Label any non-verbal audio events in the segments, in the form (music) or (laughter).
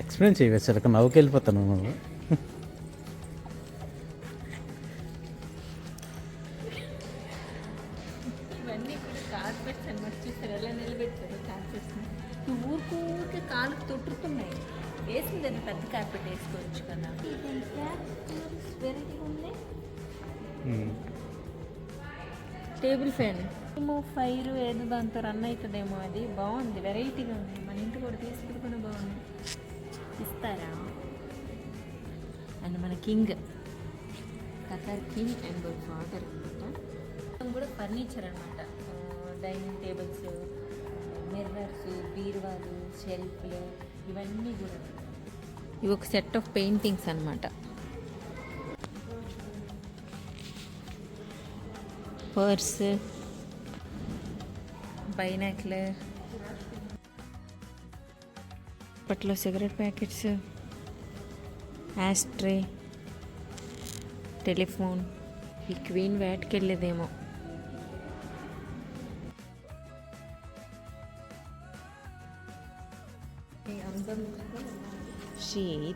Explain చేయవచ్చు అక్కడ నవ్వుకి వెళ్ళిపోతాను నువ్వు. ఇవన్నీ కూడా కార్పెట్స్ అనమాట చూస్తారు ఎలా నిలబెట్టారు కార్పెట్స్ ఊరికి ఊరికే కాలుకు తొట్టుకున్నాయి వేసిందని పెద్ద కార్పెట్ వేసుకోవచ్చు కదా. వెరైటీగా ఉంది టేబుల్ ఫ్యాన్. ఏమో ఫైర్ ఏదో దాంతో రన్ అవుతుందేమో అది. బాగుంది వెరైటీగా ఉంది. మన ఇంటి కూడా తీసుకుని కూడా బాగుంది. ఇస్తారా? అండ్ మన king Qatar king and father అనమాట. కూడా ఫర్నిచర్ అనమాట. డైనింగ్ టేబుల్స్ మిర్రర్స్ బీరువాలు షెల్ఫ్లు ఇవన్నీ కూడా ఇవి ఒక సెట్ ఆఫ్ పెయింటింగ్స్ అనమాట. పర్స్ బైనాక్లర్ అప్పట్లో సిగరెట్ ప్యాకెట్స్ యాస్ట్రే టెలిఫోన్ ఈ క్వీన్ వేటకి వెళ్ళేదేమో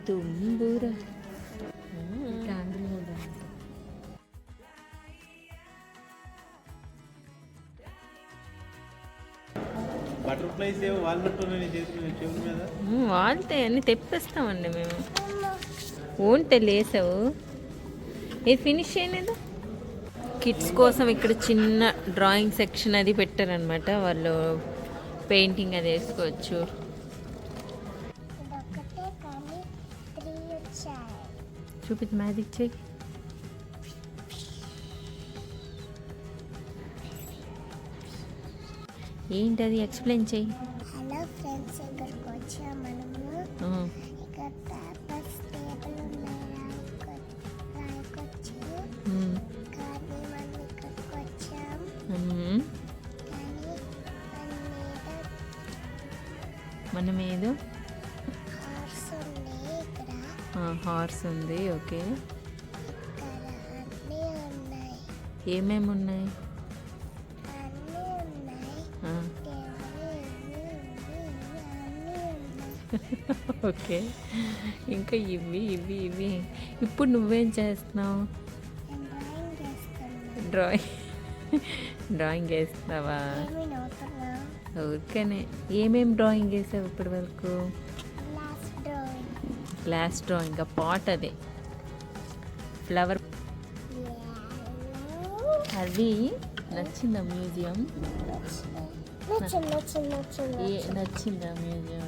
తుంబూర ఏవో వాల్నట్ మీద? వాళ్తే అన్ని తెప్పిస్తామండి మేము. ఓంటే లేసావు. ఇది ఫినిష్ చేయలేదు? కిడ్స్ కోసం ఇక్కడ చిన్న డ్రాయింగ్ సెక్షన్ అది పెట్టారనమాట వాళ్ళు పెయింటింగ్ అది వేసుకోవచ్చు. చూపించి మ్యాజిక్ చేయి ఏంటి అది ఎక్స్ప్లెయిన్ చేయి హలో ఫ్రెండ్స్ ఇక్కడికి వచ్చాం మనము. ఇక్కడ పేపర్స్ టేబుల్ ఉన్నాయి. రాయకొచ్చు. కానీ మనం ఇక్కడికి వచ్చాం. మన ఏదో హార్స్ ఉంది ఇక్కడ. హార్స్ ఉంది. ఓకే. ఏమేమి ఉన్నాయి? ఓకే. ఇంకా ఇవి ఇవి ఇవి. ఇప్పుడు నువ్వేం చేస్తున్నావు? నేను డ్రాయింగ్ డ్రాయింగ్ వేస్తావా ఊరికనే. ఏమేం డ్రాయింగ్ వేసావు ఇప్పటి వరకు? లాస్ట్ డ్రాయింగ్ గ్లాస్ డ్రాయింగ్ ఆ పాట్ అదే ఫ్లవర్ అది నచ్చిందా మ్యూజియం నచ్చిందా మ్యూజియం?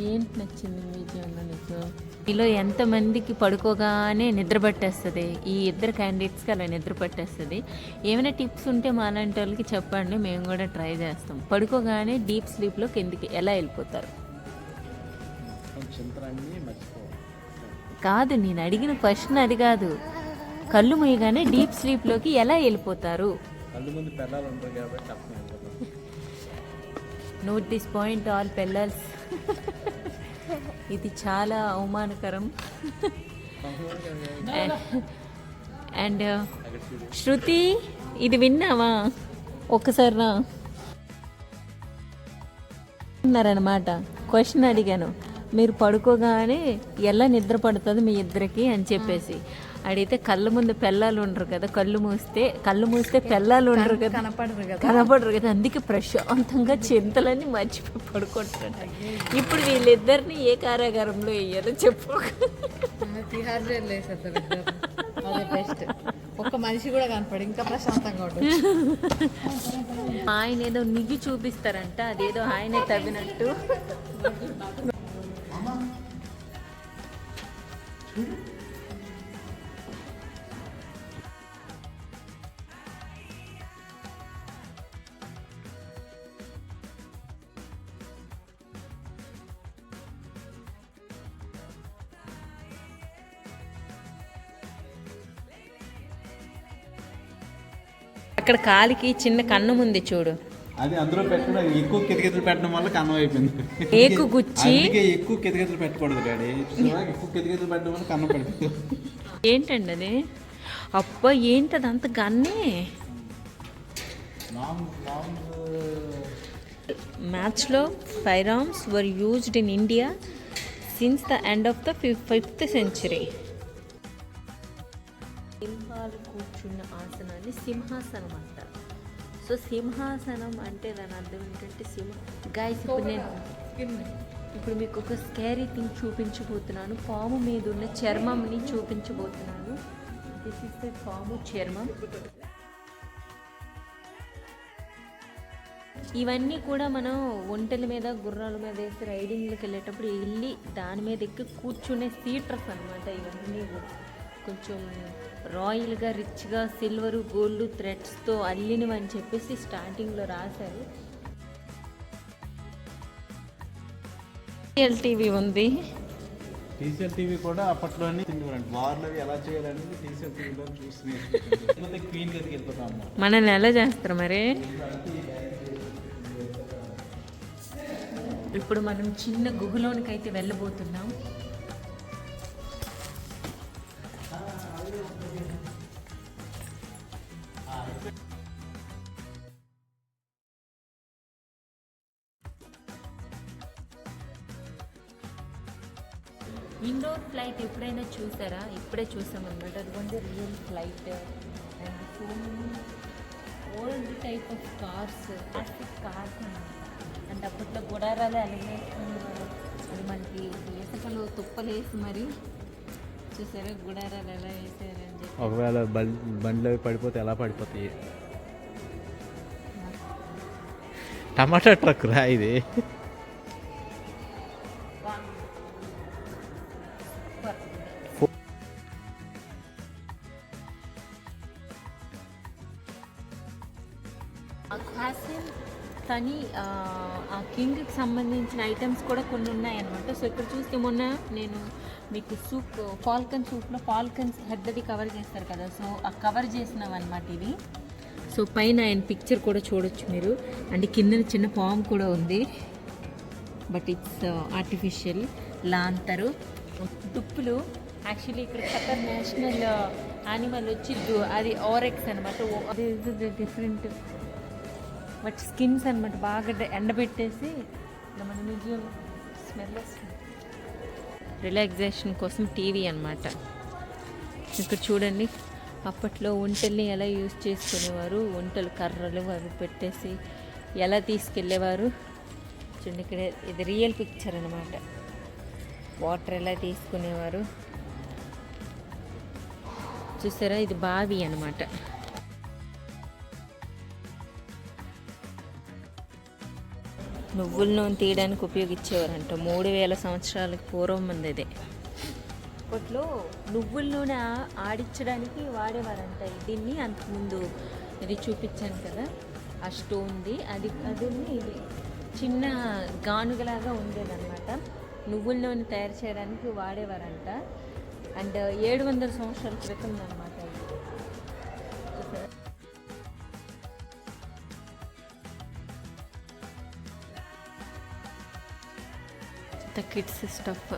ఏంటి నచ్చింది మ్యూజియంలో నీకు? మీలో ఎంతమందికి పడుకోగానే నిద్ర పట్టేస్తుంది? ఈ ఇద్దరు క్యాండిడేట్స్కి అలా నిద్ర పట్టేస్తుంది? ఏమైనా టిప్స్ ఉంటే మా అలాంటి వాళ్ళకి చెప్పండి మేము కూడా ట్రై చేస్తాం. పడుకోగానే డీప్ స్లీప్లో కిందికి ఎలా వెళ్ళిపోతారు? కాదు నేను అడిగిన క్వశ్చన్ అది కాదు. కళ్ళు మూయగానే డీప్ స్లీప్లోకి ఎలా వెళ్ళిపోతారు? కళ్ళు ముందు పిల్లలు ఉంటారు కాబట్టి అర్థం అయిపోతుంది. Note this point all parallels ఇది చాలా అవమానకరం. అండ్ శృతి ఇది విన్నావా? ఒక్కసారి రా. అన్నారనమాట క్వశ్చన్ అడిగాను. మీరు పడుకోగానే ఎలా నిద్ర పడుతుంది మీ ఇద్దరికి అని చెప్పేసి. అడిగితే కళ్ళ ముందు పెళ్ళాలు ఉండరు కదా కళ్ళు మూస్తే కళ్ళు మూస్తే పెళ్ళాలు ఉండరు కదా. కనపడరు కదా. కనపడరు కదా అందుకే ప్రశాంతంగా చింతలన్నీ మర్చిపోయి పడుకుంటారంట ఇప్పుడు వీళ్ళిద్దరిని ఏ కారాగారంలో వేయాలో చెప్పు. తిహార్ అదే బెస్ట్ ఒక్క మనిషి కూడా కనపడు ఇంకా ప్రశాంతంగా ఉంటుంది ఆయన ఏదో నిగ్గి చూపిస్తారంట అదేదో ఆయనే తవ్వినట్టు. అక్కడ కాలికి చిన్న కన్నం ఉంది చూడు. అది అందులో పెట్టడం ఎక్కువ కితకితలు పెట్టడం వల్ల కన్నం అయిపోయింది. ఏకు గుచ్చి. ఎక్కువ కితకితలు పెట్టకూడదు డాడీ? ఎక్కువ కితకితలు పెట్టడం వల్ల కన్నం పడుతుంది ఏంటండి అది? అబ్బా ఏంటది అంత గన్నే? లాంగ్ మ్యాచ్లో fire arms were used in India since the end of the fifth century. సింహాలు కూర్చున్న ఆసనాన్ని సింహాసనం అంటారు. సో సింహాసనం అంటే దాని అర్థం ఏంటంటే సింహ గాయస్ ఇప్పుడు నేను ఇప్పుడు మీకు ఒక స్కేరీ థింగ్ చూపించబోతున్నాను. పాము మీద ఉన్న చర్మంని చూపించబోతున్నాను. దిస్ ఇస్ ద పాము చర్మం. ఇవన్నీ కూడా మనం ఒంటెల మీద గుర్రాల మీద వేసి రైడింగ్లకు వెళ్ళేటప్పుడు వెళ్ళి దాని మీద ఎక్కి కూర్చునే సీటర్స్ అనమాట ఇవన్నీ కూడా. కొంచెం రాయల్గా రిచ్గా సిల్వరు గోల్డ్ థ్రెడ్స్తో అల్లినవి అని చెప్పేసి స్టార్టింగ్లో రాశారు. ఎల్టీవీ ఉంది. టీసీఎల్ టీవీ కూడా అప్పట్లోనే వార్లు ఎలా చేయాలనేది టీసీఎల్ టీవీలో చూసి (laughs) క్వీన్ గదికి వెళ్ళిపోతాం మనల్ని ఎలా చేస్తారు మరి? ఇప్పుడు మనం చిన్న గుహలోనికి అయితే వెళ్ళబోతున్నాం. ఇండోర్ ఫ్లైట్ ఎప్పుడైనా చూసారా? ఇప్పుడే చూసామన్నమాట అదిగోండి real flight. And so old type of cars classic cars and అప్పట్లో గుడారాలు అలిగేసుకునేవారు అది మనకి ఇసుకలో తుప్పలేసి మరి చూసారా? గుడారాలు ఎలా వేసారని చెప్పి. ఒకవేళ బండ్ బండ్లు పడిపోతే ఎలా పడిపోతాయి? టమాటా ట్రక్ రా ఇది. సంబంధించిన ఐటమ్స్ కూడా కొన్ని ఉన్నాయన్నమాట సో ఇక్కడ చూస్తే మొన్న నేను మీకు సూప్ ఫాల్కన్ సూప్లో ఫాల్కన్స్ హెడ్ అది కవర్ చేస్తారు కదా. సో ఆ కవర్ చేసినవి అనమాట ఇవి. సో పైన ఆయన పిక్చర్ కూడా చూడొచ్చు మీరు. అండ్ కింద చిన్న పామ్ కూడా ఉంది. బట్ ఇట్స్ ఆర్టిఫిషియల్ లాంతరు. దుప్పులు. యాక్చువల్లీ ఇక్కడ ఖతర్ నేషనల్ యానిమల్ వచ్చి అది ఓరెక్స్ అనమాట అది డిఫరెంట్ బట్ స్కిన్స్ అనమాట బాగా ఎండబెట్టేసి ఇలా మన మ్యూజియం స్మెల్ వస్తుంది. రిలాక్సేషన్ కోసం టీవీ అన్నమాట. ఇక్కడ చూడండి అప్పట్లో వంటల్ని ఎలా యూజ్ చేసుకునేవారు వంటలు కర్రలు అవి పెట్టేసి ఎలా తీసుకెళ్ళేవారు. చూడండి ఇక్కడ ఇది రియల్ పిక్చర్ అనమాట వాటర్ ఎలా తీసుకునేవారు. చూసారా? ఇది బావి అనమాట నువ్వుల నూనె తీయడానికి ఉపయోగించేవారంట. మూడు వేల సంవత్సరాలకు పూర్వం ఉంది ఇది అప్పట్లో నువ్వుల నూనె ఆడించడానికి వాడేవారంట. దీన్ని అంతకుముందు ఇది చూపించాను కదా. ఆ స్టోన్ది అది అది ఇది చిన్న గానుగలాగా ఉండేదన్నమాట. నువ్వుల నూనె తయారు చేయడానికి వాడేవారంట. అండ్ ఏడు వందల సంవత్సరాల క్రితం అనమాట కిడ్స్ స్టఫ్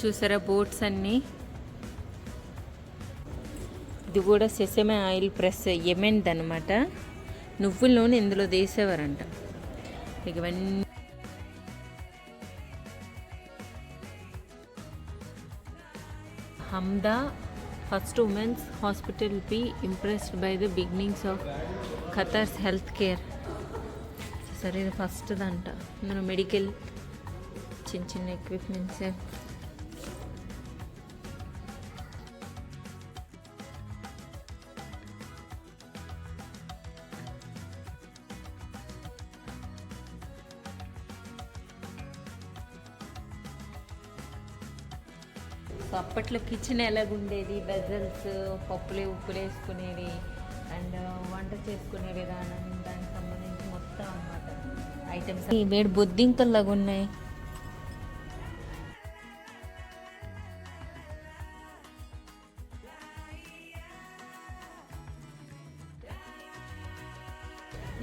చూసారా బోట్స్ అన్నీ? ఇది కూడా సెసమే ఆయిల్ ప్రెస్ ఎమెండ్ అనమాట నువ్వుల నూనె ఇందులో తీసేవారంట ఇవన్నీ Hamad first women's hospital be impressed by the beginnings of Qatar's health care సరే ఇది ఫస్ట్దంట. మనం మన మెడికల్ చిన్న చిన్న ఎక్విప్మెంట్స్ సో అప్పట్లో కిచెన్ ఎలాగుండేది? బెజల్స్ పప్పులే ఉప్పులు వేసుకునేవి అండ్ వంట చేసుకునే విధానం. ఐటమ్స్ వేడి బొద్దింకల్లాగా ఉన్నాయి.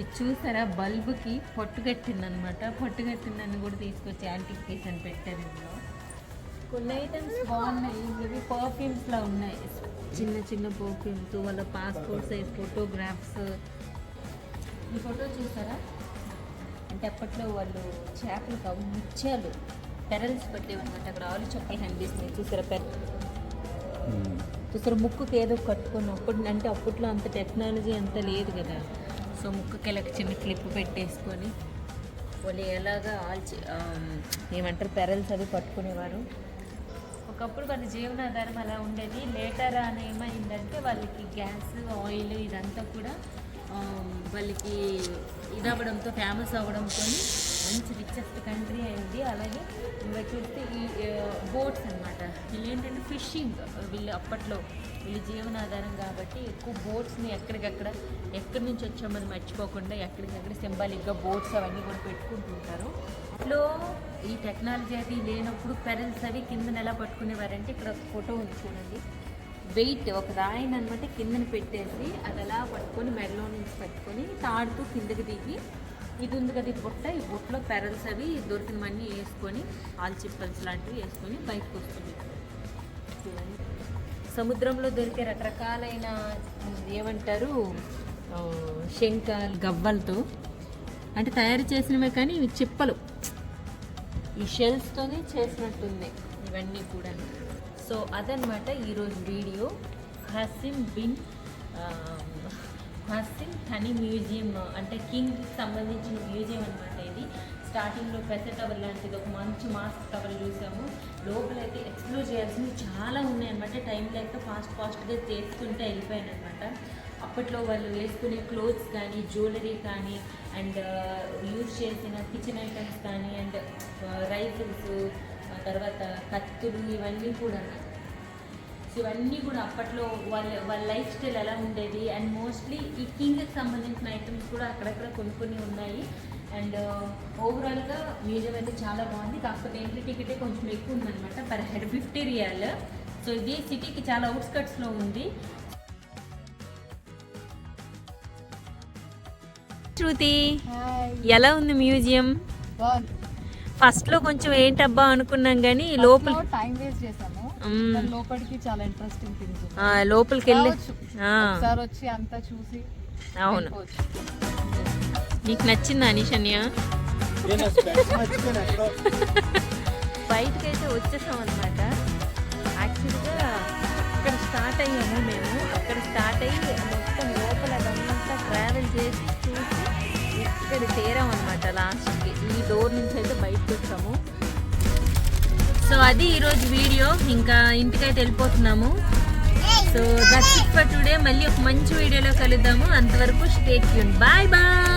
ఇది చూసారా? బల్బుకి పొట్టు కట్టిందనమాట. పొట్టు కట్టిందని కూడా తీసుకొచ్చి యాంటిక్ పీస్ అని పెట్టారు ఇందులో. కొన్ని ఐటమ్స్ బాగున్నాయి. ఇవి పర్ఫ్యూమ్స్ లా ఉన్నాయి. చిన్న చిన్న పర్ఫ్యూమ్స్ వాళ్ళ పాస్పోర్ట్ సైజ్ ఫోటోగ్రాఫ్స్ ఈ ఫోటో చూసారా? అంటే అప్పట్లో వాళ్ళు చేపలు కావు ముత్యాలు పెరల్స్ పెట్టేవన్నమాట. అక్కడ ఆలు చొక్కలు కనిపిస్తున్నాయి చూసారా పెర? చూసారా? ముక్కుకి ఏదో కట్టుకొని అప్పుడు అంటే అప్పట్లో అంత టెక్నాలజీ అంత లేదు కదా. సో ముక్కుకి ఇలా చిన్న క్లిప్ పెట్టేసుకొని వాళ్ళు ఎలాగా ఆల్చి ఏమంటారు పెరల్స్ అవి పట్టుకునేవారు. ఒకప్పుడు వాళ్ళ జీవనాధారం అలా ఉండేది. లేటర్ అని ఏమైందంటే వాళ్ళకి గ్యాస్ ఆయిల్ ఇదంతా కూడా వాళ్ళకి ఇదవ్వడంతో ఫేమస్ అవ్వడంతో మంచి రిచెస్ట్ కంట్రీ అయింది. అలాగే చూస్తే ఈ బోట్స్ అనమాట వీళ్ళు ఏంటంటే ఫిషింగ్ వీళ్ళు అప్పట్లో వీళ్ళ జీవనాధారం కాబట్టి ఎక్కువ బోట్స్ని ఎక్కడికక్కడ ఎక్కడి నుంచి వచ్చామని మర్చిపోకుండా ఎక్కడికక్కడ సింబాలిక్గా బోట్స్ అవన్నీ కూడా పెట్టుకుంటుంటారు అట్లో ఈ టెక్నాలజీ అది లేనప్పుడు పెరల్స్ అవి కిందన ఎలా పట్టుకునేవారంటే ఇక్కడ ఒక ఫోటో ఉంది చూడండి. వెయిట్ ఒక రాయిని అనమాట కిందన పెట్టేసి అది అలా పట్టుకొని మెడలో నుంచి పట్టుకొని తాడుతూ కిందకి దిగి ఇది ఉంది కదా ఈ బుట్ట. ఈ బుట్టలో పెరల్స్ అవి దొరికినవన్నీ వేసుకొని ఆల్చిప్పల్స్ లాంటివి వేసుకొని బయటకు వస్తుంది. సముద్రంలో దొరికే రకరకాలైన ఏమంటారు ఆ, గవ్వలతో అంటే తయారు చేసినవే కానీ ఇవి చిప్పలు. ఈ షెల్స్తోనే చేసినట్టుంది ఇవన్నీ కూడా సో అదనమాట ఈరోజు video. Hasim bin Hasim Hani museum అంటే కింగ్కి సంబంధించిన మ్యూజియం అనమాట ఇది. స్టార్టింగ్లో పెద్ద టవర్ లాంటిది ఒక మంచి మాస్క్ టవర్ చూసాము. లోపలైతే ఎక్స్ప్లోర్ చేయాల్సినవి చాలా ఉన్నాయన్నమాట. టైం లేక ఫాస్ట్ ఫాస్ట్గా చేసుకుంటే వెళ్ళిపోయాను అనమాట అప్పట్లో వాళ్ళు వేసుకునే క్లోత్స్ కానీ జ్యువెలరీ కానీ అండ్ యూజ్ uh, చేసిన కిచెన్ ఐటమ్స్ కానీ అండ్ రైఫిల్స్ uh, తర్వాత కత్తులు ఇవన్నీ కూడా. సో ఇవన్నీ కూడా అప్పట్లో వాళ్ళ వాళ్ళ లైఫ్ స్టైల్ ఎలా ఉండేది? అండ్ మోస్ట్లీ ఈ కింగ్కి సంబంధించిన ఐటమ్స్ కూడా అక్కడక్కడ కొన్ని కొన్ని ఉన్నాయి. అండ్ ఓవరాల్గా మ్యూజియం అయితే చాలా బాగుంది. కాకపోతే ఎంట్రీ టికెటే కొంచెం ఎక్కువ ఉందన్నమాట. Per head fifty riyal so ఇది సిటీకి చాలా అవుట్స్కట్స్లో ఉంది. శృతి ఎలా ఉంది మ్యూజియం బాగుంది. ఫస్ట్లో కొంచెం ఏంటబ్బా అనుకున్నాం కానీ లోపల టైం వేస్ట్ చేసాము లోపలికి చాలా ఇంట్రెస్టింగ్ థింగ్స్ ఆ, లోపలికి వెళ్ళి ఒకసారి వచ్చి అంతా చూసి అవును. నీకు నచ్చిందా నిషన్య? నేను స్పెక్స్ మర్చిపోయాను ఎక్కడో బయటకు అయితే వచ్చేసాం అనమాట యాక్చువల్గా అక్కడ స్టార్ట్ అయ్యాము మేము. అక్కడ స్టార్ట్ అయ్యి మొత్తం లోపల అదంతా ట్రావెల్ చేసి చూసి ఇక్కడ చేరాం అనమాట లాస్ట్కి. ఈ డోర్ నుంచి అయితే బయటకు వచ్చాము సో అది ఈరోజు వీడియో. ఇంకా ఇంటికైతే వెళ్ళిపోతున్నాము. So that's it for today మళ్ళీ ఒక మంచి వీడియోలో కలుద్దాము. అంతవరకు స్టేట్ బాయ్ బాయ్